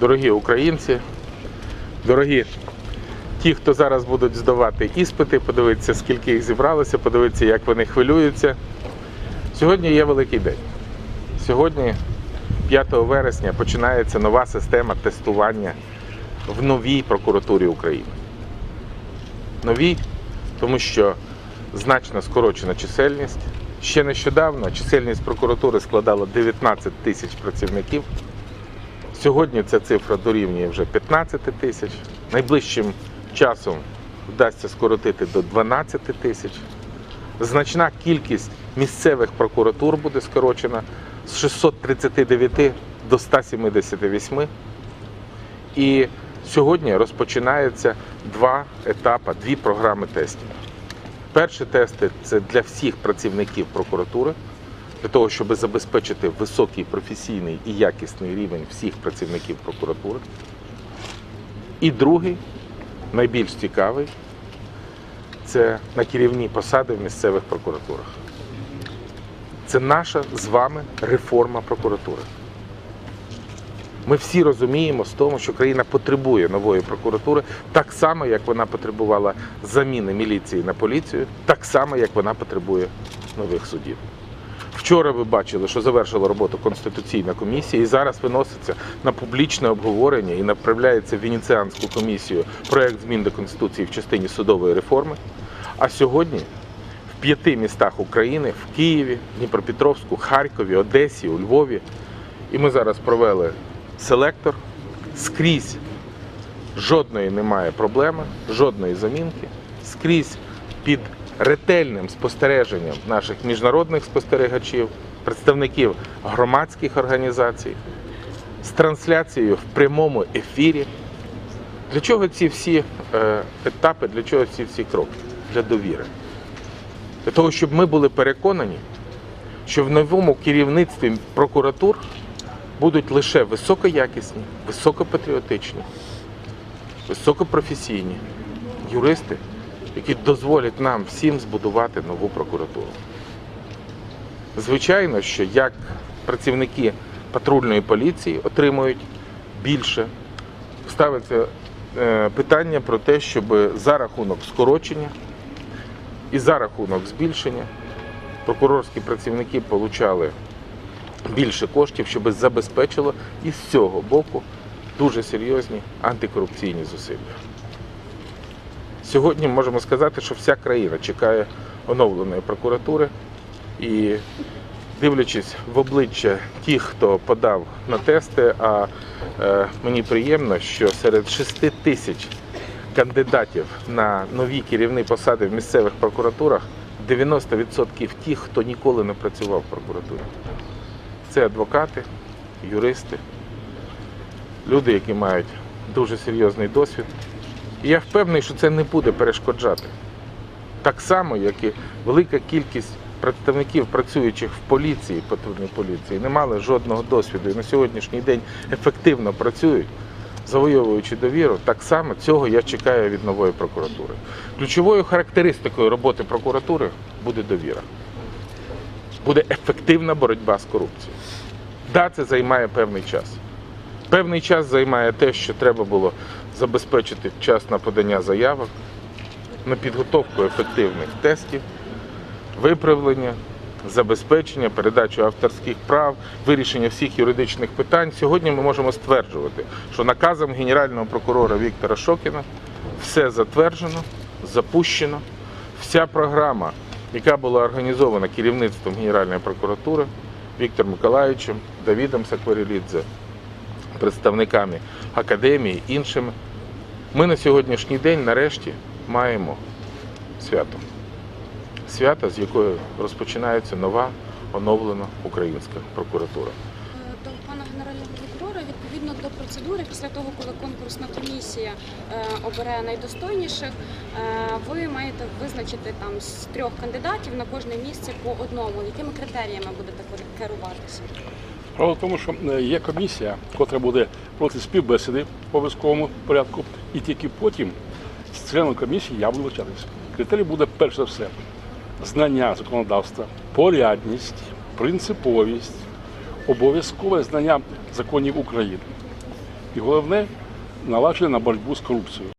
дорогі українці, дорогі ті, хто зараз будуть здавати іспити, подивитися, скільки їх зібралося, подивитися, як вони хвилюються. Сьогодні є великий день. Сьогодні, 5 вересня, починається нова система тестування в новій прокуратурі України. Новій, тому що значно скорочена чисельність. Ще нещодавно чисельність прокуратури складала 19 тисяч працівників. Сьогодні ця цифра дорівнює вже 15 тисяч. Найближчим часом вдасться скоротити до 12 тисяч. Значна кількість місцевих прокуратур буде скорочена з 639 до 178. І сьогодні розпочинаються два етапи, дві програми тестів. Перші тести це для всіх працівників прокуратури, для того, щоб забезпечити високий професійний і якісний рівень всіх працівників прокуратури. І другий, найбільш цікавий, це на керівні посади в місцевих прокуратурах. Це наша з вами реформа прокуратури. Ми всі розуміємо з тому, що країна потребує нової прокуратури, так само, як вона потребувала заміни міліції на поліцію, так само, як вона потребує нових судів. Вчора ви бачили, що завершила роботу Конституційна комісія, і зараз виноситься на публічне обговорення і направляється в Венеціанську комісію проект змін до Конституції в частині судової реформи. А сьогодні в п'яти містах України в Києві, Дніпропетровську, Харкові, Одесі, у Львові. І ми зараз провели селектор скрізь. Жодної немає проблеми, жодної замінки. Скрізь під ретельним спостереженням наших міжнародних спостерігачів, представників громадських організацій, з трансляцією в прямому ефірі. Для чого ці всі е, етапи, для чого ці всі кроки? Для довіри. Для того, щоб ми були переконані, що в новому керівництві прокуратур будуть лише високоякісні, високопатріотичні, високопрофесійні юристи, які дозволять нам всім збудувати нову прокуратуру. Звичайно, що як працівники патрульної поліції отримують більше, ставиться е, питання про те, щоб за рахунок скорочення і за рахунок збільшення прокурорські працівники отримали більше коштів, щоб забезпечило і з цього боку дуже серйозні антикорупційні зусилля. Сьогодні можемо сказати, що вся країна чекає оновленої прокуратури і дивлячись в обличчя тих, хто подав на тести, а е, мені приємно, що серед 6 тисяч кандидатів на нові керівні посади в місцевих прокуратурах 90% тих, хто ніколи не працював в прокуратурі. Це адвокати, юристи, люди, які мають дуже серйозний досвід. І я впевнений, що це не буде перешкоджати. Так само, як і велика кількість представників, працюючих в поліції, патрульній поліції, не мали жодного досвіду і на сьогоднішній день ефективно працюють, завойовуючи довіру, так само цього я чекаю від нової прокуратури. Ключовою характеристикою роботи прокуратури буде довіра. Буде ефективна боротьба з корупцією. Да, це займає певний час. Певний час займає те, що треба було забезпечити час на подання заявок, на підготовку ефективних тестів, виправлення, забезпечення, передачу авторських прав, вирішення всіх юридичних питань. Сьогодні ми можемо стверджувати, що наказом Генерального прокурора Віктора Шокіна все затверджено, запущено. Вся програма, яка була організована керівництвом Генеральної прокуратури Віктором Миколаївичем, Давідом Сакварілідзе, представниками академії, іншими. Ми на сьогоднішній день нарешті маємо свято. Свято, з якої розпочинається нова оновлена українська прокуратура. Е, До пана генерального прокурора відповідно до процедури, після того, коли конкурсна комісія е, обере найдостойніших, е, ви маєте визначити там з трьох кандидатів на кожне місце по одному. Якими критеріями будете керуватися? Справа в тому, що е, є комісія, котра буде проти співбесіди в обов'язковому порядку, і тільки потім з членом комісії я буду вивчатися. Критерій буде перш за все знання законодавства, порядність, принциповість, обов'язкове знання законів України. І головне налагодження на боротьбу з корупцією.